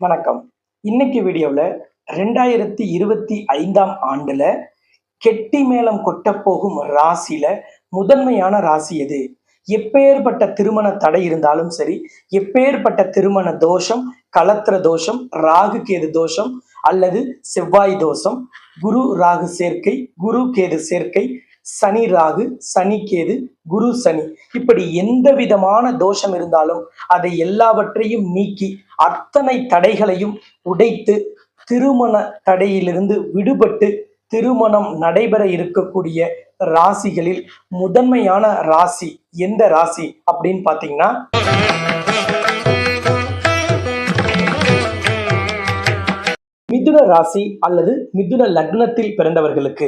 வணக்கம். இன்னைக்கு வீடியோவில் ரெண்டாயிரத்தி இருபத்தி ஐந்தாம் ஆண்டுல கெட்டி மேளம் கொட்டப்போகும் ராசியில முதன்மையான ராசி எது? எப்பேற்பட்ட திருமண தடை இருந்தாலும் சரி எப்பேற்பட்ட திருமண தோஷம் கலத்திர தோஷம் ராகு கேது தோஷம் அல்லது செவ்வாய் தோஷம் குரு ராகு சேர்க்கை குரு கேது சேர்க்கை சனி ராகு சனி கேது குரு சனி. இப்படி எந்த விதமான தோஷம் இருந்தாலும் அதை எல்லாவற்றையும் நீக்கி அத்தனை தடைகளையும் உடைத்து திருமண தடையிலிருந்து விடுபட்டு திருமணம் நடைபெற இருக்கக்கூடிய ராசிகளில் முதன்மையான ராசி எந்த ராசி அப்படின்னு பார்த்தீங்கன்னா மிதுன ராசி அல்லது மிதுன லக்னத்தில் பிறந்தவர்களுக்கு.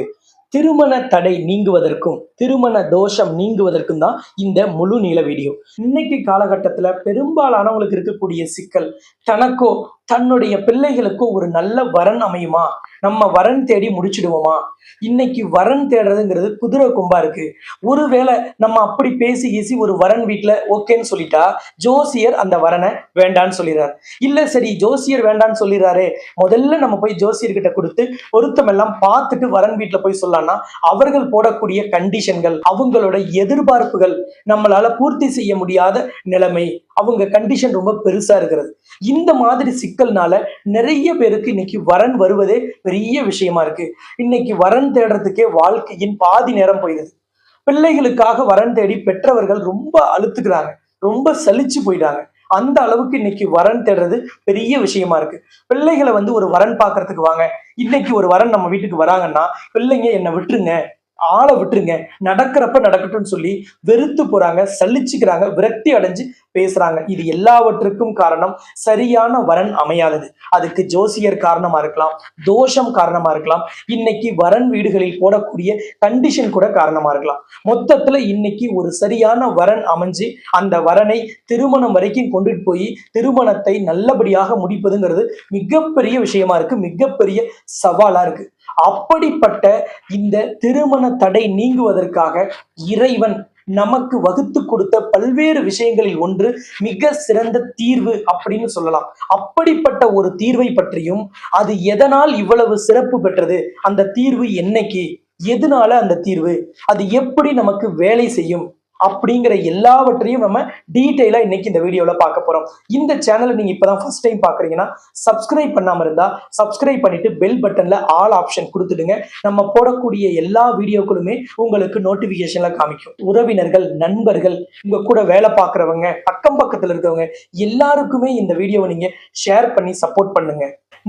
திருமண தடை நீங்குவதற்கும் திருமண தோஷம் நீங்குவதற்கும் தான் இந்த முழு நீள வீடியோ. இன்னைக்கு காலகட்டத்தில் பெரும்பாலானவங்களுக்கு இருக்கக்கூடிய சிக்கல் தனக்கோ தன்னுடைய பிள்ளைகளுக்கோ ஒரு நல்ல வரன் அமையுமா? நம்ம வரன் தேடி முடிச்சிடுவோமா? இன்னைக்கு வரன் தேடுறதுங்கிறது குதிரை கொம்பா இருக்கு. ஒருவேளை நம்ம அப்படி பேசி கீசி ஒரு வரன் வீட்டில் ஓகேன்னு சொல்லிட்டா ஜோசியர் அந்த வரனை வேண்டான்னு சொல்லிடுறாரு. இல்ல சரி ஜோசியர் வேண்டான்னு சொல்லிடுறாரு. முதல்ல நம்ம போய் ஜோசியர்கிட்ட கொடுத்து ஒருத்தமெல்லாம் எல்லாம் பார்த்துட்டு வரன் வீட்டில் போய் சொல்லலாம்னா அவர்கள் போடக்கூடிய கண்டிஷன்கள் அவங்களோட எதிர்பார்ப்புகள் நம்மளால பூர்த்தி செய்ய முடியாத நிலைமை. அவங்க கண்டிஷன் ரொம்ப பெருசா இருக்கிறது. இந்த மாதிரி சிக்கல்னால நிறைய பேருக்கு இன்னைக்கு வரன் வருவதே பெரிய விஷயமா இருக்கு. இன்னைக்கு வரன் தேடுறதுக்கே வாழ்க்கையின் பாதி நேரம் போயிடுது. பிள்ளைகளுக்காக வரன் தேடி பெற்றவர்கள் ரொம்ப அழுத்துக்கிறாங்க. ரொம்ப சலிச்சு போயிட்டாங்க. அந்த அளவுக்கு இன்னைக்கு வரன் தேடுறது பெரிய விஷயமா இருக்கு. பிள்ளைகளை வந்து ஒரு வரன் பார்க்கறதுக்கு வாங்க. இன்னைக்கு ஒரு வரன் நம்ம வீட்டுக்கு வராங்கன்னா பிள்ளைங்க என்னை விட்டுருங்க. ஆளை விட்டுருங்க. நடக்கிறப்ப நடக்கட்டும்னு சொல்லி வெறுத்து போறாங்க சலிச்சுக்கிறாங்க விரக்தி அடைஞ்சு பேசுறாங்க. இது எல்லாவற்றுக்கும் காரணம் சரியான வரன் அமையாதது. அதுக்கு ஜோசியர் காரணமா இருக்கலாம் தோஷம் காரணமா இருக்கலாம் இன்னைக்கு வரன் வீடுகளில் போடக்கூடிய கண்டிஷன் கூட காரணமா இருக்கலாம். மொத்தத்துல இன்னைக்கு ஒரு சரியான வரன் அமைஞ்சு அந்த வரனை திருமணம் வரைக்கும் கொண்டுட்டு போய் திருமணத்தை நல்லபடியாக முடிப்பதுங்கிறது மிகப்பெரிய விஷயமா இருக்கு மிகப்பெரிய சவாலா இருக்கு. அப்படிப்பட்ட இந்த திருமண தடை நீங்குவதற்காக இறைவன் நமக்கு வகுத்து கொடுத்த பல்வேறு விஷயங்களில் ஒன்று மிக சிறந்த தீர்வு அப்படின்னு சொல்லலாம். அப்படிப்பட்ட ஒரு தீர்வை பற்றியும் அது எதனால் இவ்வளவு சிறப்பு பெற்றது அந்த தீர்வு என்னைக்கு எதனால அந்த தீர்வு அது எப்படி நமக்கு வேலை செய்யும் அப்படிங்கிற எல்லாவற்றையும் நம்ம டீட்டெயிலாக இன்னைக்கு இந்த வீடியோவில் பார்க்க போகிறோம் இந்த சேனலை நீங்கள் இப்போ தான் ஃபர்ஸ்ட் டைம் பார்க்குறீங்கன்னா சப்ஸ்கிரைப் பண்ணாமல் இருந்தால் சப்ஸ்கிரைப் பண்ணிட்டு பெல் பட்டனில் ஆல் ஆப்ஷன் கொடுத்துடுங்க. நம்ம போடக்கூடிய எல்லா வீடியோக்களுமே உங்களுக்கு நோட்டிஃபிகேஷனில் காமிக்கும். உறவினர்கள் நண்பர்கள் உங்கள் கூட வேலை பார்க்குறவங்க அக்கம் பக்கத்தில் இருக்கிறவங்க எல்லாருக்குமே இந்த வீடியோவை நீங்கள் ஷேர் பண்ணி சப்போர்ட் பண்ணுங்க.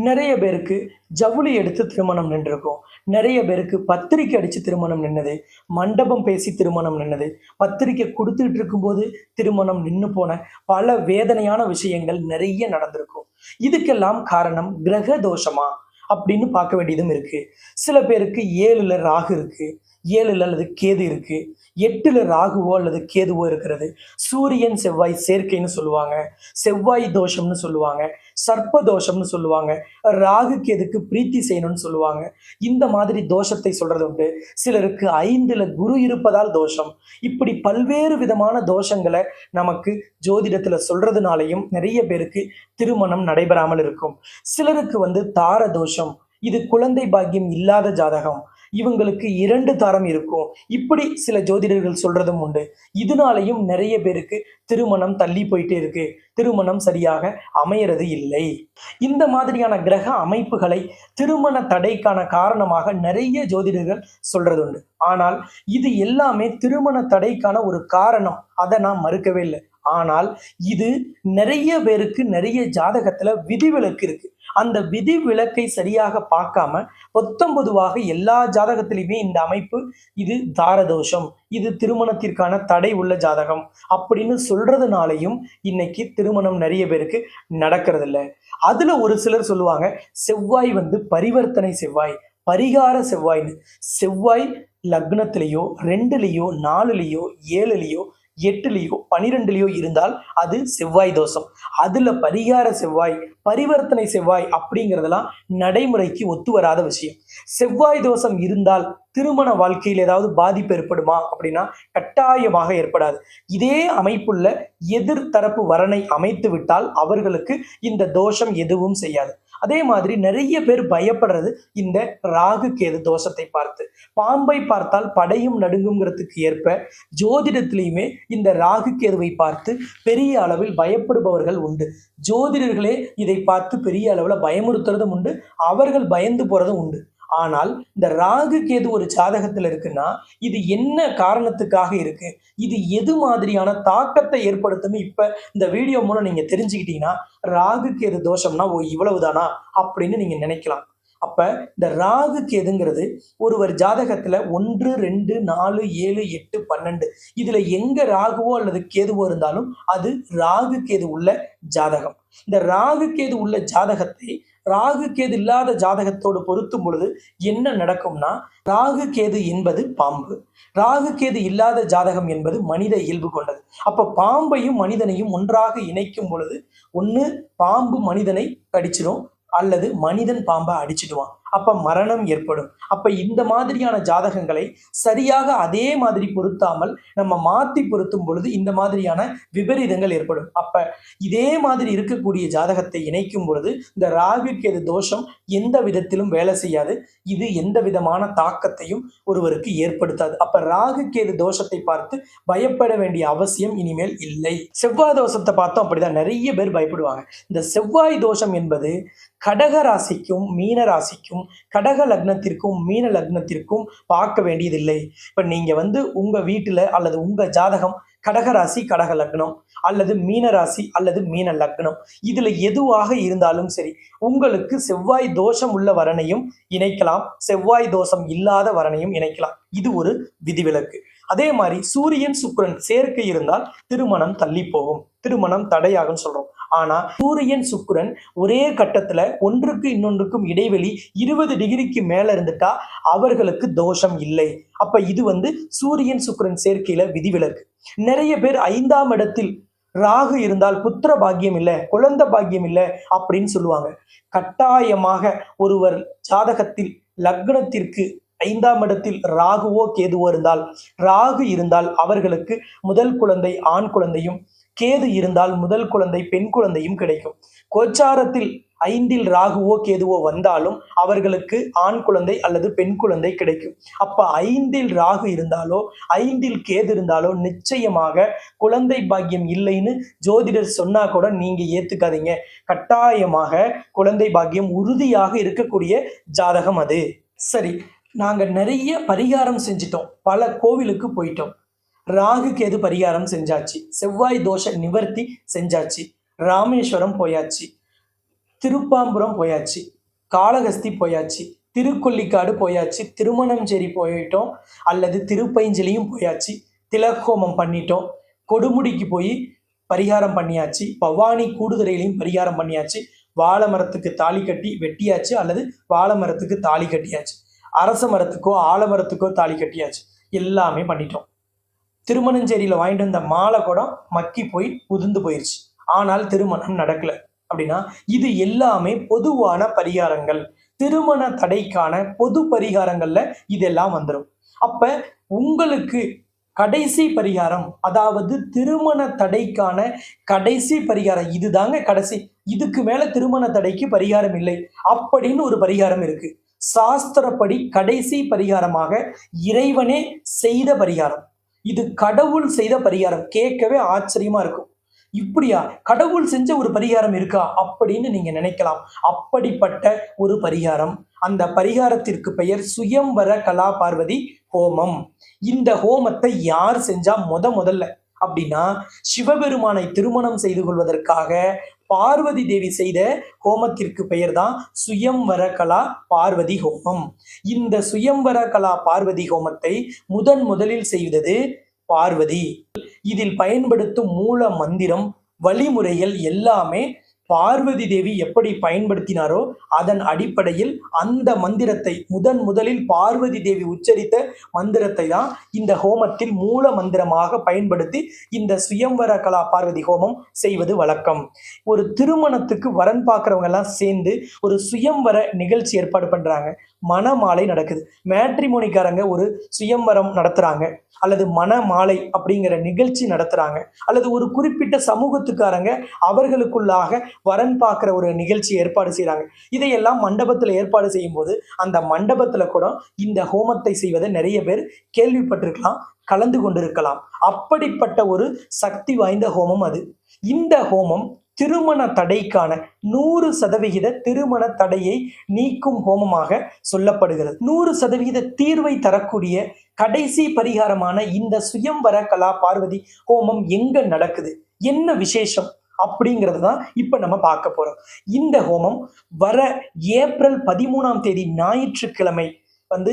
நிறைய பேருக்கு ஜவுளி எடுத்து திருமணம் நின்றுருக்கும். நிறைய பேருக்கு பத்திரிக்கை அடித்து திருமணம் நின்னது மண்டபம் பேசி திருமணம் நின்னது பத்திரிக்கை கொடுத்துட்டு இருக்கும்போது திருமணம் நின்று போன பல வேதனையான விஷயங்கள் நிறைய நடந்திருக்கும். இதுக்கெல்லாம் காரணம் கிரக தோஷமா அப்படின்னு பார்க்க வேண்டியதும் இருக்கு. சில பேருக்கு ஏழுல ராகு இருக்கு. ஏழுல அல்லது கேது இருக்கு. எட்டுல ராகுவோ அல்லது கேதுவோ இருக்கிறது. சூரியன் செவ்வாய் சேர்க்கைன்னு சொல்லுவாங்க. செவ்வாய் தோஷம்னு சொல்லுவாங்க. சர்ப்ப தோஷம்னு சொல்லுவாங்க. ராகு கேதுக்கு பிரீத்தி செய்யணும்னு சொல்லுவாங்க. இந்த மாதிரி தோஷத்தை சொல்றது உண்டு. சிலருக்கு ஐந்துல குரு இருப்பதால் தோஷம். இப்படி பல்வேறு விதமான தோஷங்களை நமக்கு ஜோதிடத்துல சொல்றதுனாலையும் நிறைய பேருக்கு திருமணம் நடைபெறாமல் இருக்கும். சிலருக்கு வந்து தார தோஷம். இது குழந்தை பாக்கியம் இல்லாத ஜாதகம். இவங்களுக்கு இரண்டு தாரம் இருக்கும். இப்படி சில ஜோதிடர்கள் சொல்றதும் உண்டு. இதனாலையும் நிறைய பேருக்கு திருமணம் தள்ளி போயிட்டே இருக்கு. திருமணம் சரியாக அமையறது இல்லை. இந்த மாதிரியான கிரக அமைப்புகளை திருமண தடைக்கான காரணமாக நிறைய ஜோதிடர்கள் சொல்றது உண்டு ஆனால் இது எல்லாமே திருமண தடைக்கான ஒரு காரணம். அதை நான் மறுக்கவே இல்லை. ஆனால் இது நிறைய பேருக்கு நிறைய ஜாதகத்துல விதிவிலக்கு இருக்கு. அந்த விதி விலக்கை சரியாக பார்க்காம பொத்தம்பொதுவாக எல்லா ஜாதகத்திலையுமே இந்த அமைப்பு இது தாரதோஷம் இது திருமணத்திற்கான தடை உள்ள ஜாதகம் அப்படின்னு சொல்றதுனாலையும் இன்னைக்கு திருமணம் நிறைய பேருக்கு நடக்கிறது இல்லை அதுல ஒரு சிலர் சொல்லுவாங்க செவ்வாய் வந்து பரிவர்த்தனை செவ்வாய் பரிகார செவ்வாய்னு செவ்வாய் லக்னத்திலேயோ ரெண்டுலேயோ நாலுலேயோ ஏழுலேயோ எட்டுலேயோ பனிரெண்டுலேயோ இருந்தால் அது செவ்வாய் தோஷம். அதில் பரிகார செவ்வாய் பரிவர்த்தனை செவ்வாய் அப்படிங்கிறதெல்லாம் நடைமுறைக்கு ஒத்து வராத விஷயம். செவ்வாய் தோஷம் இருந்தால் திருமண வாழ்க்கையில் ஏதாவது பாதிப்பு ஏற்படுமா அப்படின்னா கட்டாயமாக ஏற்படாது. இதே அமைப்புள்ள எதிர்த்தரப்பு வரனை அமைத்து விட்டால் அவர்களுக்கு இந்த தோஷம் எதுவும் செய்யாது. அதே மாதிரி நிறைய பேர் பயப்படுறது இந்த ராகு கேது தோஷத்தை பார்த்து. பாம்பை பார்த்தால் படையும் நடுங்குங்கிறதுக்கு ஏற்ப ஜோதிடத்திலையுமே இந்த ராகு கேதுவை பார்த்து பெரிய அளவில் பயப்படுபவர்கள் உண்டு. ஜோதிடர்களே இதை பார்த்து பெரிய அளவில் பயமுறுத்துறதும் உண்டு அவர்கள் பயந்து போறதும் உண்டு. ஆனால் இந்த ராகு கேது ஒரு ஜாதகத்தில் இருக்குன்னா இது என்ன காரணத்துக்காக இருக்கு? இது எது மாதிரியான தாக்கத்தை ஏற்படுத்தும்னு இப்ப இந்த வீடியோ மூலம் நீங்க தெரிஞ்சுக்கிட்டீங்கன்னா ராகு கேது தோஷம்னா ஓ இவ்வளவுதானா? அப்படின்னு நீங்க நினைக்கலாம். அப்ப இந்த ராகு கேதுங்கிறது ஒருவர் ஜாதகத்துல ஒன்று ரெண்டு நாலு ஏழு எட்டு பன்னெண்டு. இதுல எங்க ராகுவோ அல்லது கேதுவோ இருந்தாலும் அது ராகு கேது உள்ள ஜாதகம். இந்த ராகு கேது உள்ள ஜாதகத்தை ராகு கேது இல்லாத ஜாதகத்தோடு பொருத்தும் பொழுது என்ன நடக்கும்னா ராகு கேது என்பது பாம்பு. ராகு கேது இல்லாத ஜாதகம் என்பது மனித இயல்பு கொண்டது. அப்ப பாம்பையும் மனிதனையும் ஒன்றாக இணைக்கும் பொழுது ஒன்று பாம்பு மனிதனை கடிச்சிடும் அல்லது மனிதன் பாம்பை அடிச்சிடுவான். அப்போ மரணம் ஏற்படும். அப்போ இந்த மாதிரியான ஜாதகங்களை சரியாக அதே மாதிரி பொருத்தாமல் நம்ம மாற்றி பொருத்தும் பொழுது இந்த மாதிரியான விபரீதங்கள் ஏற்படும். அப்போ இதே மாதிரி இருக்கக்கூடிய ஜாதகத்தை இணைக்கும் பொழுது இந்த ராகு கேது தோஷம் எந்த விதத்திலும் வேலை செய்யாது. இது எந்த விதமான தாக்கத்தையும் ஒருவருக்கு ஏற்படுத்தாது. அப்போ ராகு கேது தோஷத்தை பார்த்து பயப்பட வேண்டிய அவசியம் இனிமேல் இல்லை. செவ்வாய் தோஷத்தை பார்த்தோம் அப்படிதான் நிறைய பேர் பயப்படுவாங்க. இந்த செவ்வாய் தோஷம் என்பது கடக ராசிக்கும் மீன ராசிக்கும் கடக லக்னத்திற்கும் மீன லக்னத்திற்கும் பார்க்க வேண்டியதில்லை. இப்போ நீங்கள் வந்து உங்கள் வீட்டில் அல்லது உங்கள் ஜாதகம் கடகராசி கடக லக்னம் அல்லது மீனராசி அல்லது மீன லக்னம். இதுல எதுவாக இருந்தாலும் சரி உங்களுக்கு செவ்வாய் தோஷம் உள்ள வரனையும் இணைக்கலாம். செவ்வாய் தோஷம் இல்லாத வரனையும் இணைக்கலாம். இது ஒரு விதிவிலக்கு. அதே மாதிரி சூரியன் சுக்கிரன் சேர்க்கை இருந்தால் திருமணம் தள்ளி போகும். திருமணம் தடையாகும் சொல்றோம். ஆனால் சூரியன் சுக்கரன் ஒரே கட்டத்துல ஒன்றுக்கு இன்னொன்றுக்கும் இடைவெளி இருபது டிகிரிக்கு மேல இருந்துட்டா அவர்களுக்கு தோஷம் இல்லை. அப்ப இது வந்து சூரியன் சுக்கரன் சேர்க்கையில விதிவிலக்கு. நிறைய பேர் ஐந்தாம் இடத்தில் ராகு இருந்தால் புத்திர பாக்கியம் இல்லை குழந்தை பாக்கியம் இல்லை அப்படின்னு சொல்லுவாங்க. கட்டாயமாக ஒருவர் ஜாதகத்தில் லக்னத்திற்கு ஐந்தாம் இடத்தில் ராகுவோ கேதுவோ இருந்தால் ராகு இருந்தால் அவர்களுக்கு முதல் குழந்தை ஆண் குழந்தையும் கேது இருந்தால் முதல் குழந்தை பெண் குழந்தையும் கிடைக்கும். கோச்சாரத்தில் ஐந்தில் ராகுவோ கேதுவோ வந்தாலும் அவர்களுக்கு ஆண் குழந்தை அல்லது பெண் குழந்தை கிடைக்கும். அப்ப ஐந்தில் ராகு இருந்தாலோ ஐந்தில் கேது இருந்தாலோ நிச்சயமாக குழந்தை பாக்கியம் இல்லைன்னு ஜோதிடர் சொன்னா கூட நீங்க ஏத்துக்காதீங்க. கட்டாயமாக குழந்தை பாக்கியம் உறுதியாக இருக்கக்கூடிய ஜாதகம் அது. சரி நாங்க நிறைய பரிகாரம் செஞ்சிட்டோம். பல கோவிலுக்கு போயிட்டோம். ராகு கேது பரிகாரம் செஞ்சாச்சு? செவ்வாய் தோஷ நிவர்த்தி செஞ்சாச்சு. ராமேஸ்வரம் போயாச்சு. திருப்பாம்புரம் போயாச்சு. காளகஸ்தி போயாச்சு. திருக்கொல்லிக்காடு போயாச்சு. திருமணஞ்சேரி போயிட்டோம். அல்லது திருப்பைஞ்சலியும் போயாச்சு. திலகோமம் பண்ணிட்டோம். கொடுமுடிக்கு போய் பரிகாரம் பண்ணியாச்சு. பவானி கூடுதுறையிலையும் பரிகாரம் பண்ணியாச்சு. வாழை மரத்துக்கு தாலி கட்டி வெட்டியாச்சு. அல்லது வாழை மரத்துக்கு தாலி கட்டியாச்சு. அரச மரத்துக்கோ ஆலமரத்துக்கோ தாலி கட்டியாச்சு. எல்லாமே பண்ணிட்டோம். திருமணஞ்சேரியில் வாங்கிட்டு வந்த மாலை கூட மக்கி போய் உதிர்ந்து போயிடுச்சு ஆனால் திருமணம் நடக்கல. அப்படின்னா இது எல்லாமே பொதுவான பரிகாரங்கள். திருமண தடைக்கான பொது பரிகாரங்கள்ல இதெல்லாம் வந்துடும் அப்ப உங்களுக்கு கடைசி பரிகாரம் அதாவது திருமண தடைக்கான கடைசி பரிகாரம் இதுதாங்க கடைசி. இதுக்கு மேல திருமண தடைக்கு பரிகாரம் இல்லை அப்படின்னு ஒரு பரிகாரம் இருக்கு. சாஸ்திரப்படி கடைசி பரிகாரமாக இறைவனே செய்த பரிகாரம். இது கடவுள் செய்த பரிகாரம். கேட்கவே ஆச்சரியமா இருக்கும். இப்படியா? கடவுள் செஞ்ச ஒரு பரிகாரம் இருக்கா? அப்படின்னு நீங்க நினைக்கலாம். அப்படிப்பட்ட ஒரு பரிகாரம். அந்த பரிகாரத்திற்கு பெயர் சுயம்வர கலா பார்வதி ஹோமம். இந்த ஹோமத்தை யார் செஞ்சா முத முதல்ல? அப்படின்னா சிவபெருமானை திருமணம் செய்து கொள்வதற்காக பார்வதி தேவி செய்த ஹோமத்திற்கு பெயர் தான் சுயம்வர கலா பார்வதி ஹோமம். இந்த சுயம்வர கலா பார்வதி ஹோமத்தை முதன் முதலில் செய்தது பார்வதி. இதில் பயன்படுத்தும் மூல மந்திரம் வழிமுறைகள் எல்லாமே பார்வதி தேவி எப்படி பயன்படுத்தினாரோ அதன் அடிப்படையில் அந்த மந்திரத்தை முதன் முதலில் பார்வதி தேவி உச்சரித்த மந்திரத்தை தான் இந்த ஹோமத்தில் மூல மந்திரமாக பயன்படுத்தி இந்த சுயம்வர கலா பார்வதி ஹோமம் செய்வது வழக்கம். ஒரு திருமணத்துக்கு வரன் பார்க்குறவங்க எல்லாம் சேர்ந்து ஒரு சுயம்வர நிகழ்ச்சி ஏற்பாடு பண்றாங்க. மணமாலை நடக்குது. மேட்ரிமோனிக்காரங்க ஒரு சுயம்வரம் நடத்துறாங்க. அல்லது மணமாலை அப்படிங்கிற நிகழ்ச்சி நடத்துறாங்க. அல்லது ஒரு குறிப்பிட்ட சமூகத்துக்காரங்க அவர்களுக்குள்ளாக வரன் பார்க்குற ஒரு நிகழ்ச்சி ஏற்பாடு செய்கிறாங்க இதையெல்லாம் மண்டபத்தில் ஏற்பாடு செய்யும்போது அந்த மண்டபத்தில் கூட இந்த ஹோமத்தை செய்வதை நிறைய பேர் கேள்விப்பட்டிருக்கலாம் கலந்து கொண்டிருக்கலாம். அப்படிப்பட்ட ஒரு சக்தி வாய்ந்த ஹோமம் அது. இந்த ஹோமம் திருமண தடைக்கான நூறு சதவிகித திருமண தடையை நீக்கும் ஹோமமாக சொல்லப்படுகிறது. நூறு சதவிகித தீர்வை தரக்கூடிய கடைசி பரிகாரமான இந்த சுயம்வர கலா பார்வதி ஹோமம் எங்க நடக்குது? என்ன விசேஷம்? அப்படிங்கிறது தான் இப்போ நம்ம பார்க்க போறோம். இந்த ஹோமம் வர ஏப்ரல் பதிமூணாம் தேதி ஞாயிற்றுக்கிழமை வந்து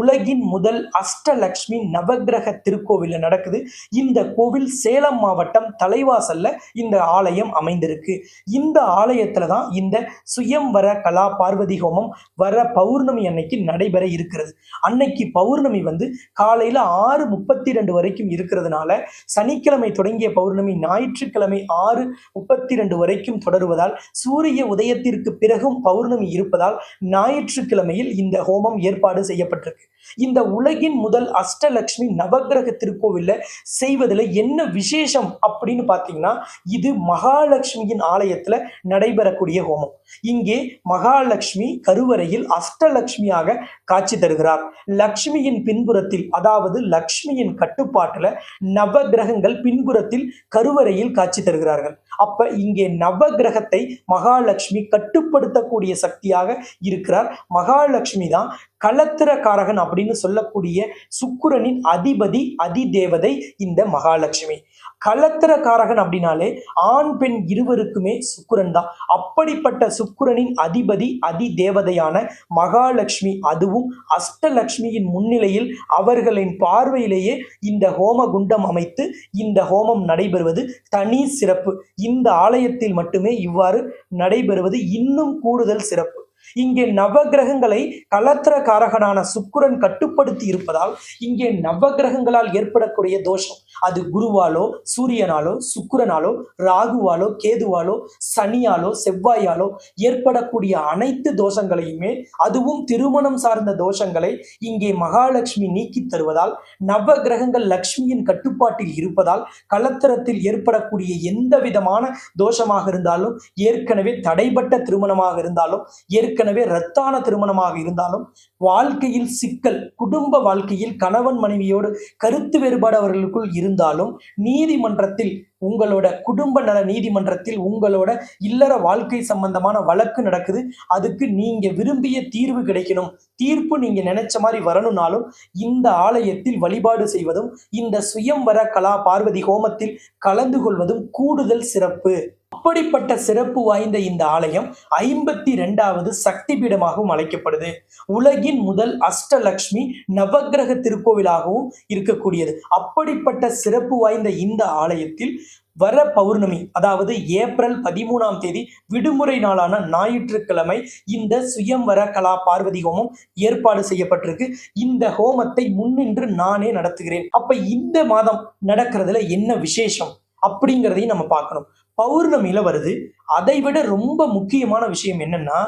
உலகின் முதல் அஷ்டலக்ஷ்மி நவக்கிரக திருக்கோவில்ல நடக்குது. இந்த கோவில் சேலம் மாவட்டம் தலைவாசல்ல இந்த ஆலயம் அமைந்திருக்கு. இந்த ஆலயத்துல தான் இந்த சுயம்வர கலா பார்வதி ஹோமம் வர பௌர்ணமி அன்னைக்கு நடைபெற இருக்கிறது. அன்னைக்கு பௌர்ணமி வந்து காலையில ஆறு முப்பத்தி ரெண்டு வரைக்கும் இருக்கிறதுனால சனிக்கிழமை தொடங்கிய பௌர்ணமி ஞாயிற்றுக்கிழமை ஆறு முப்பத்தி ரெண்டு வரைக்கும் தொடருவதால் சூரிய உதயத்திற்கு பிறகும் பௌர்ணமி இருப்பதால் ஞாயிற்றுக்கிழமையில் இந்த ஹோமம் ஏற்பாடு செய்யப்பட்டிருக்கு. இந்த உலகின் முதல் அஷ்டலக்ஷ்மி நவகிரக திருக்கோவில்ல செய்வதில் என்ன விசேஷம் அப்படின்னு பார்த்தீங்கன்னா இது மகாலட்சுமியின் ஆலயத்துல நடைபெறக்கூடிய ஹோமம். இங்கே மகாலட்சுமி கருவறையில் அஷ்டலக்ஷ்மியாக காட்சி தருகிறார். லக்ஷ்மியின் பின்புறத்தில் அதாவது லக்ஷ்மியின் கட்டுப்பாட்டுல நவகிரகங்கள் பின்புறத்தில் கருவறையில் காட்சி தருகிறார்கள். அப்ப இங்கே நவகிரகத்தை மகாலட்சுமி கட்டுப்படுத்தக்கூடிய சக்தியாக இருக்கிறார். மகாலட்சுமி தான் களத்திரக்காரகன் அப்படின்னு சொல்லக்கூடிய சுக்குரனின் அதிபதி அதிதேவதை இந்த மகாலட்சுமி. களத்திரக்காரகன் அப்படின்னாலே ஆண் பெண் இருவருக்குமே சுக்கிரன் தான். அப்படிப்பட்ட சுக்குரனின் அதிபதி அதிதேவதையான மகாலட்சுமி அதுவும் அஷ்டலட்சுமியின் முன்னிலையில் அவர்களின் பார்வையிலேயே இந்த ஹோம குண்டம் அமைத்து இந்த ஹோமம் நடைபெறுவது தனி சிறப்பு. இந்த ஆலயத்தில் மட்டுமே இவ்வாறு நடைபெறுவது இன்னும் கூடுதல் சிறப்பு. இங்கே நவகிரகங்களை கலத்திரக்காரகனான சுக்குரன் கட்டுப்படுத்தி இருப்பதால் இங்கே நவகிரகங்களால் ஏற்படக்கூடிய தோஷம். அது குருவாலோ சூரியனாலோ சுக்குரனாலோ ராகுவாலோ கேதுவாலோ சனியாலோ செவ்வாயாலோ ஏற்படக்கூடிய அனைத்து தோஷங்களையுமே அதுவும் திருமணம் சார்ந்த தோஷங்களை இங்கே மகாலட்சுமி நீக்கி தருவதால் நவகிரகங்கள் லக்ஷ்மியின் கட்டுப்பாட்டில் இருப்பதால் கலத்திரத்தில் ஏற்படக்கூடிய எந்த விதமான தோஷமாக இருந்தாலும் ஏற்கனவே தடைபட்ட திருமணமாக இருந்தாலும் ஏற்கனவே ரத்தான திருமணமாக இருந்தாலும் வாழ்க்கையில் சிக்கல் குடும்ப வாழ்க்கையில் கணவன் மனைவியோடு கருத்து வேறுபாடு அவர்களுக்குள் இருந்தாலும் நீதிமன்றத்தில் உங்களோட குடும்ப நல நீதிமன்றத்தில் உங்களோட இல்லற வாழ்க்கை சம்பந்தமான வழக்கு நடக்குது. அதுக்கு நீங்க விரும்பிய தீர்வு கிடைக்கணும். தீர்ப்பு நீங்க நினைச்ச மாதிரி வரணும்னாலும் இந்த ஆலயத்தில் வழிபாடு செய்வதும் இந்த சுயம்வர கலா பார்வதி ஹோமத்தில் கலந்து கொள்வதும் கூடுதல் சிறப்பு. அப்படிப்பட்ட சிறப்பு வாய்ந்த இந்த ஆலயம் ஐம்பத்தி ரெண்டாவது சக்தி பீடமாகவும் அழைக்கப்படுது. உலகின் முதல் அஷ்டலக்ஷ்மி நவக்கிரக திருக்கோவிலாகவும் இருக்கக்கூடியது. அப்படிப்பட்ட சிறப்பு வாய்ந்த இந்த ஆலயத்தில் வர பௌர்ணமி அதாவது ஏப்ரல் பதிமூணாம் தேதி விடுமுறை நாளான ஞாயிற்றுக்கிழமை இந்த சுயம்வர கலா பார்வதி ஹோமம் ஏற்பாடு செய்யப்பட்டிருக்கு. இந்த ஹோமத்தை முன்னின்று நானே நடத்துகிறேன். அப்ப இந்த மாதம் நடக்கிறதுல என்ன விசேஷம் அப்படிங்கிறதையும் நம்ம பார்க்கணும். பௌர்ணமியில வருது. அதை விட ரொம்ப முக்கியமான விஷயம் என்னன்னா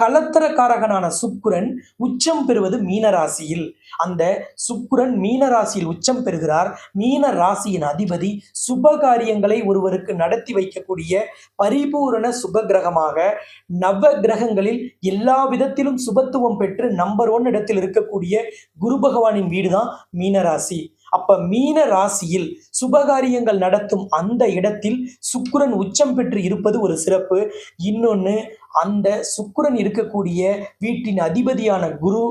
கலத்தரக்காரகனான சுக்குரன் உச்சம் பெறுவது மீனராசியில். அந்த சுக்குரன் மீனராசியில் உச்சம் பெறுகிறார். மீன ராசியின் அதிபதி சுப காரியங்களை ஒருவருக்கு நடத்தி வைக்கக்கூடிய பரிபூரண சுப கிரகமாக நவ கிரகங்களில் எல்லா விதத்திலும் சுபத்துவம் பெற்று நம்பர் ஒன் இடத்தில் இருக்கக்கூடிய குரு பகவானின் வீடு தான் மீனராசி. அப்ப மீன ராசியில் சுபகாரியங்கள் நடத்தும் அந்த இடத்தில் சுக்குரன் உச்சம் பெற்று இருப்பது ஒரு சிறப்பு. இன்னொன்னு அந்த சுக்குரன் இருக்கக்கூடிய வீட்டின் அதிபதியான குரு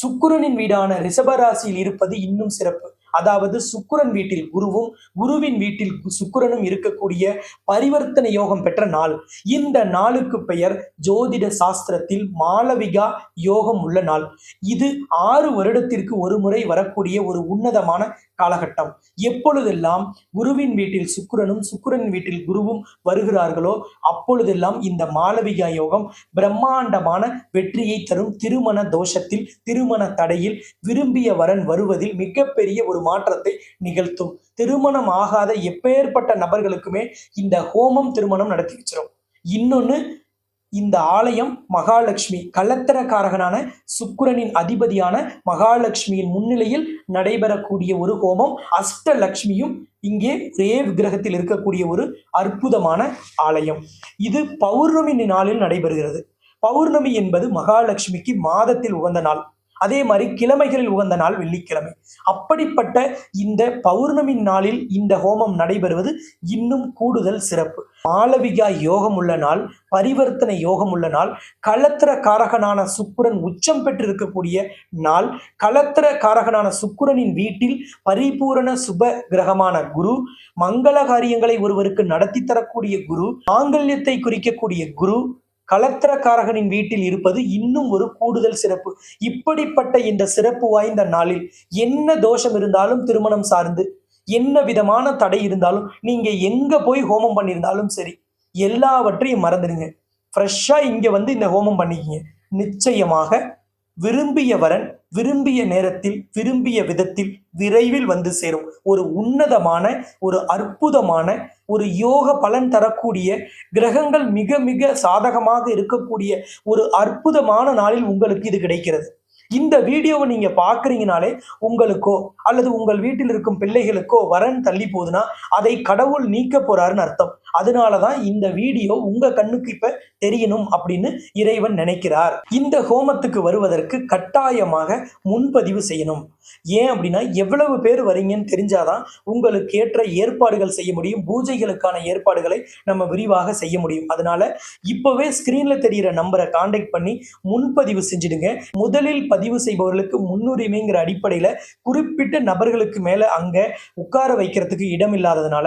சுக்குரனின் வீடான ரிஷபராசியில் இருப்பது இன்னும் சிறப்பு. அதாவது சுக்குரன் வீட்டில் குருவும் குருவின் வீட்டில் சுக்குரனும் இருக்கக்கூடிய பரிவர்த்தனை யோகம் பெற்ற நாள். இந்த நாளுக்கு பெயர் ஜோதிட சாஸ்திரத்தில் மாளவிகா யோகம் உள்ள நாள். இது ஆறு வருடத்திற்கு ஒரு முறை வரக்கூடிய ஒரு உன்னதமான காலகட்டம். எப்பொழுதெல்லாம் குருவின் வீட்டில் சுக்கிரனும் சுக்கிரன் வீட்டில் குருவும் வருகிறார்களோ அப்பொழுதெல்லாம் இந்த மாளவிகா யோகம் பிரம்மாண்டமான வெற்றியை தரும் திருமண தோஷத்தில் திருமண தடையில் விரும்பிய வரன் வருவதில் மிகப்பெரிய ஒரு மாற்றத்தை நிகழ்த்தும். திருமணம் ஆகாத எப்பேற்பட்ட நபர்களுக்குமே இந்த ஹோமம் திருமணம் நடத்தி வச்சிடும் இன்னொன்னு இந்த ஆலயம் மகாலட்சுமி கலத்திரக்காரகனான சுக்கிரனின் அதிபதியான மகாலட்சுமியின் முன்னிலையில் நடைபெறக்கூடிய ஒரு ஹோமம். அஷ்டலட்சுமியும் இங்கே ஒரே விக்கிரகத்தில் இருக்கக்கூடிய ஒரு அற்புதமான ஆலயம். இது பௌர்ணமி நாளில் நடைபெறுகிறது. பௌர்ணமி என்பது மகாலட்சுமிக்கு மாதத்தில் உகந்த நாள். அதே மாதிரி கிழமைகளில் உகந்த நாள் வெள்ளிக்கிழமை. அப்படிப்பட்ட இந்த பௌர்ணமி நாளில் இந்த ஹோமம் நடைபெறுவது இன்னும் கூடுதல் சிறப்பு. மாளவிகா யோகம் உள்ள நாள் பரிவர்த்தனை யோகம் உள்ள நாள் களத்திர காரகனான சுக்குரன் உச்சம் பெற்றிருக்கக்கூடிய நாள் களத்திர காரகனான சுக்குரனின் வீட்டில் பரிபூரண சுப கிரகமான குரு மங்கள காரியங்களை ஒருவருக்கு நடத்தி தரக்கூடிய குரு மாங்கல்யத்தை குறிக்கக்கூடிய குரு கலத்திரக்காரகனின் வீட்டில் இருப்பது இன்னும் ஒரு கூடுதல் சிறப்பு. இப்படிப்பட்ட இந்த சிறப்பு வாய்ந்த நாளில் என்ன தோஷம் இருந்தாலும் திருமணம் சார்ந்து என்ன விதமான தடை இருந்தாலும் நீங்க எங்க போய் ஹோமம் பண்ணியிருந்தாலும் சரி எல்லாவற்றையும் மறந்துடுங்க. ஃப்ரெஷ்ஷா இங்க வந்து இந்த ஹோமம் பண்ணிக்கிங்க. நிச்சயமாக விரும்பிய வரன் விரும்பிய நேரத்தில் விரும்பிய விதத்தில் விரைவில் வந்து சேரும். ஒரு உன்னதமான ஒரு அற்புதமான ஒரு யோக பலன் தரக்கூடிய கிரகங்கள் மிக மிக சாதகமாக இருக்கக்கூடிய ஒரு அற்புதமான நாளில் உங்களுக்கு இது கிடைக்கிறது. இந்த வீடியோவை நீங்க பாக்குறீங்கனாலே உங்களுக்கோ அல்லது உங்கள் வீட்டில் இருக்கும் பிள்ளைகளுக்கோ வரன் தள்ளி போகுதுன்னா அதை கடவுள் நீக்க போறாருன்னு அர்த்தம். அதனால தான் இந்த வீடியோ உங்க கண்ணுக்கு இப்ப தெரியணும் அப்படின்னு இறைவன் நினைக்கிறார். இந்த ஹோமத்துக்கு வருவதற்கு கட்டாயமாக முன்பதிவு செய்யணும். ஏன் அப்படின்னா எவ்வளவு பேர் வரீங்கன்னு தெரிஞ்சாதான் உங்களுக்கு ஏற்ற ஏற்பாடுகள் செய்ய முடியும். பூஜைகளுக்கான ஏற்பாடுகளை நம்ம விரிவாக செய்ய முடியும். அதனால இப்பவே ஸ்கிரீன்ல தெரியிற நம்பரை காண்டாக்ட் பண்ணி முன்பதிவு செஞ்சிடுங்க. முதலில் பதிவு செய்பவர்களுக்கு முன்னுரிமைங்கிற அடிப்படையில குறிப்பிட்ட நபர்களுக்கு மேல அங்க உட்கார வைக்கிறதுக்கு இடம் இல்லாததுனால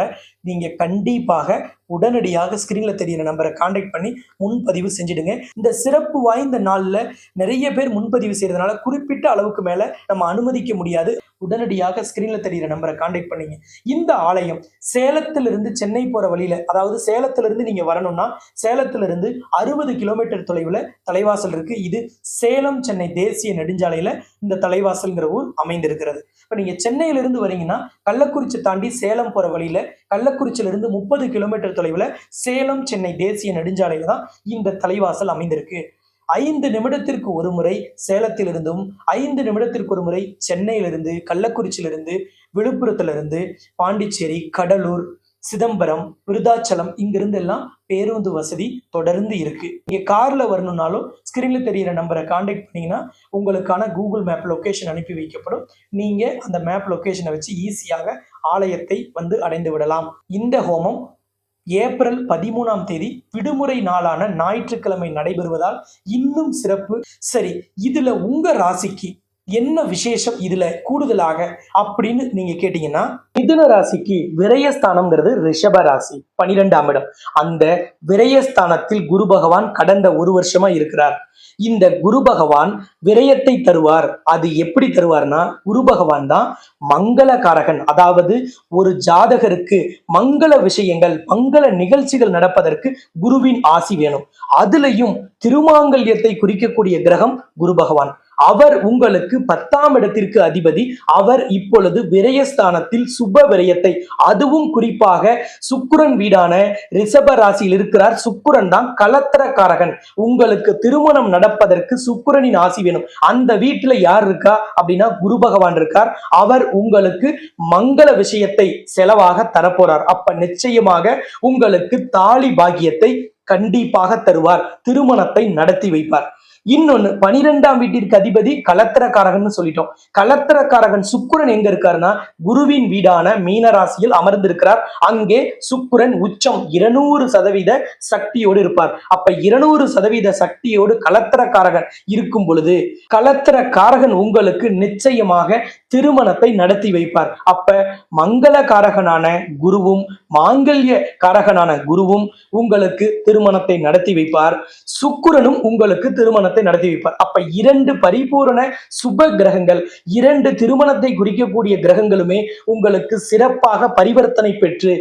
நீங்க கண்டிப்பாக உடனடியாக ஸ்கிரீன்ல தெரியிற நம்பரை காண்டாக்ட் பண்ணி முன்பதிவு செஞ்சிடுங்க. இந்த சிறப்பு வாய்ந்த நாள்ல நிறைய பேர் முன்பதிவு செய்யறதுனால குறிப்பிட்ட அளவுக்கு மேல நம்ம அனுமதிக்க முடியாது. உடனடியாக ஸ்கிரீன்ல தெரியிற நம்பரை காண்டாக்ட் பண்ணிங்க. இந்த ஆலயம் சேலத்திலிருந்து சென்னை போற வழியில அதாவது சேலத்திலிருந்து நீங்க வரணும்னா சேலத்திலிருந்து அறுபது கிலோமீட்டர் தொலைவுல தலைவாசல் இருக்கு. இது சேலம் சென்னை தேசிய நெடுஞ்சாலையில இந்த தலைவாசல்ங்கிற ஊர் அமைந்திருக்கிறது. இப்போ நீங்கள் சென்னையிலிருந்து வரீங்கன்னா கள்ளக்குறிச்சி தாண்டி சேலம் போகிற வழியில் கள்ளக்குறிச்சியிலிருந்து முப்பது கிலோமீட்டர் தொலைவில் சேலம் சென்னை தேசிய நெடுஞ்சாலையில் தான் இந்த தலைவாசல் அமைந்திருக்கு. ஐந்து நிமிடத்திற்கு ஒரு முறை சேலத்திலிருந்தும் ஐந்து நிமிடத்திற்கு ஒரு முறை சென்னையிலிருந்து கள்ளக்குறிச்சியிலிருந்து விழுப்புரத்திலிருந்து பாண்டிச்சேரி கடலூர் சிதம்பரம் விருதாச்சலம் இங்கிருந்து எல்லாம் பேருந்து வசதி தொடர்ந்து இருக்கு. நீங்க கார்ல வரணும்னாலும் ஸ்கிரீன்ல தெரியிற நம்பரை காண்டாக்ட் பண்ணீங்கன்னா உங்களுக்கான கூகுள் மேப் லொக்கேஷன் அனுப்பி வைக்கப்படும். நீங்க அந்த மேப் லொக்கேஷனை வச்சு ஈஸியாக ஆலயத்தை வந்து அடைந்து விடலாம். இந்த ஹோமம் ஏப்ரல் பதிமூணாம் தேதி விடுமுறை நாளான ஞாயிற்றுக்கிழமை நடைபெறுவதால் இன்னும் சிறப்பு. சரி இதுல உங்க ராசிக்கு என்ன விசேஷம் இதுல கூடுதலாக அப்படின்னு நீங்க கேட்டீங்கன்னா மிதுன ராசிக்கு விரயஸ்தானம்ங்கிறது ரிஷப ராசி பனிரெண்டாம் இடம். அந்த விரயஸ்தானத்தில் குரு பகவான் கடந்த ஒரு வருஷமா இருக்கிறார். இந்த குரு பகவான் விரயத்தை தருவார். அது எப்படி தருவார்னா குரு பகவான் தான் மங்களகாரகன். அதாவது ஒரு ஜாதகருக்கு மங்கள விஷயங்கள் மங்கள நிகழ்ச்சிகள் நடப்பதற்கு குருவின் ஆசி வேணும். அதுலயும் திருமாங்கல்யத்தை குறிக்கக்கூடிய கிரகம் குரு பகவான். அவர் உங்களுக்கு பத்தாம் இடத்திற்கு அதிபதி. அவர் இப்பொழுது விரயஸ்தானத்தில் சுப விரயத்தை அதுவும் குறிப்பாக சுக்குரன் வீடான ரிஷப ராசியில் இருக்கிறார். சுக்குரன் தான் கலத்திரக்காரகன். உங்களுக்கு திருமணம் நடப்பதற்கு சுக்குரனின் ஆசி வேணும். அந்த வீட்டுல யார் இருக்கா அப்படின்னா குரு பகவான் இருக்கார். அவர் உங்களுக்கு மங்கள விஷயத்தை செலவாக தரப்போறார். அப்ப நிச்சயமாக உங்களுக்கு தாலி பாக்கியத்தை கண்டிப்பாக தருவார். திருமணத்தை நடத்தி வைப்பார். இன்னொன்னு பனிரெண்டாம் வீட்டிற்கு அதிபதி கலத்திரக்காரகன் சொல்லிட்டோம். கலத்திரக்காரகன் சுக்குரன் எங்க இருக்காருன்னா குருவின் வீடான மீனராசியில் அமர்ந்திருக்கிறார். அங்கே சுக்குரன் உச்சம் இருநூறு சதவீத சக்தியோடு இருப்பார். அப்ப இருநூறு சதவீத சக்தியோடு கலத்திரக்காரகன் இருக்கும் பொழுது கலத்திரக்காரகன் உங்களுக்கு நிச்சயமாக திருமணத்தை நடத்தி வைப்பார். அப்ப மங்களகாரகனான குருவும் மாங்கல்ய காரகனான குருவும் உங்களுக்கு திருமணத்தை நடத்தி வைப்பார். சுக்குரனும் உங்களுக்கு திருமணத்தை திருமணத்தை நடத்தி வைப்பார். அப்ப இரண்டு பரிபூரண சுப கிரகங்கள் இரண்டு திருமணத்தை குறிக்கக்கூடிய கிரகங்களுமே உங்களுக்கு சிறப்பாக பரிவர்த்தனை பெற்று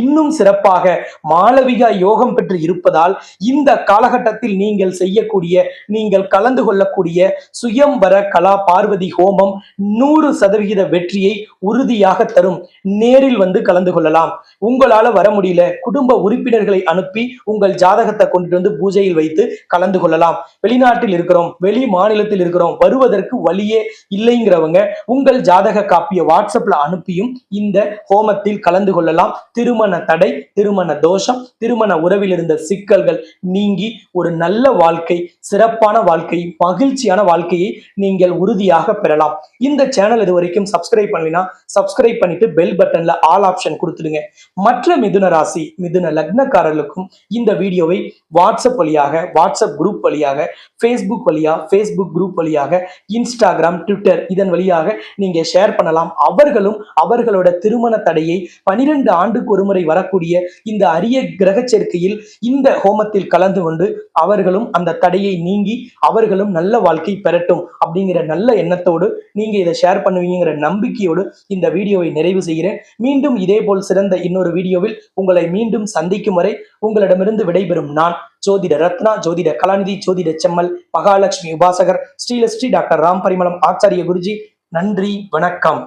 இன்னும் சிறப்பாக மாளவிகா யோகம் பெற்று இருப்பதால் இந்த காலகட்டத்தில் நீங்கள் செய்யக்கூடிய நீங்கள் கலந்து கொள்ளக்கூடிய சுயம்பர கலா பார்வதி ஹோமம் நூறு சதவிகித வெற்றியை உறுதியாக தரும். நேரில் வந்து கலந்து கொள்ளலாம். உங்களால வர முடியல. குடும்ப உறுப்பினர்களை அனுப்பி உங்கள் ஜாதகத்தை கொண்டுட்டு வந்து பூஜையில் வைத்து கலந்து கொள்ளலாம். வெளிநாட்டில் இருக்கிறோம் வெளி மாநிலத்தில் இருக்கிறோம் வருவதற்கு வழியே இல்லைங்கிறவங்க உங்கள் ஜாதக காப்பிய வாட்ஸ்அப்ல அனுப்பியும் இந்த ஹோமத்தில் கலந்து கொள்ளலாம். திருமண திருமண தடை திருமண தோஷம் திருமண உறவில் இருந்த சிக்கல்கள் நீங்கி ஒரு நல்ல வாழ்க்கை சிறப்பான வாழ்க்கை மகிழ்ச்சியான வாழ்க்கையை நீங்கள் உறுதியாக பெறலாம். இந்த சேனல் இது வரைக்கும் சப்ஸ்கிரைப் பண்ணலினா சப்ஸ்கிரைப் பண்ணிட்டு பெல் பட்டன்ல ஆல் ஆப்ஷன் கொடுத்துடுங்க. மற்ற மிதுன ராசி மிதுன லக்னக்காரர்களுக்கும் இந்த வீடியோவை வாட்ஸ்அப் வழியாக வாட்ஸ்அப் குரூப் வழியாக ஃபேஸ்புக் வழியா ஃபேஸ்புக் குரூப் வழியாக இன்ஸ்டாகிராம் ட்விட்டர் இதன் வழியாக நீங்க ஷேர் பண்ணலாம். அவர்களும் அவர்களோட திருமண தடையை பனிரெண்டு ஆண்டுக்கு ஒரு ஒருமுறை வரக்கூடிய இந்த அரிய கிரக சேர்க்கையில் இந்த ஹோமத்தில் கலந்து கொண்டு அவர்களும் அந்த தடையை நீங்கி அவர்களும் நல்ல வாழ்க்கை பெறட்டும் அப்படிங்கிற நல்ல எண்ணத்தோடு நீங்க இதை ஷேர் பண்ணுவீங்கிற நம்பிக்கையோடு இந்த வீடியோவை நிறைவு செய்கிறேன். மீண்டும் இதே போல் சிறந்த இன்னொரு வீடியோவில் உங்களை மீண்டும் சந்திக்கும் வரை உங்களிடமிருந்து விடைபெறும் நான் ஜோதிட ரத்னா ஜோதிட கலாநிதி ஜோதிட செம்மல் மகாலட்சுமி உபாசகர் ஸ்ரீலஸ்ரீ டாக்டர் ராம் பரிமளம் ஆச்சாரிய குருஜி. நன்றி வணக்கம்.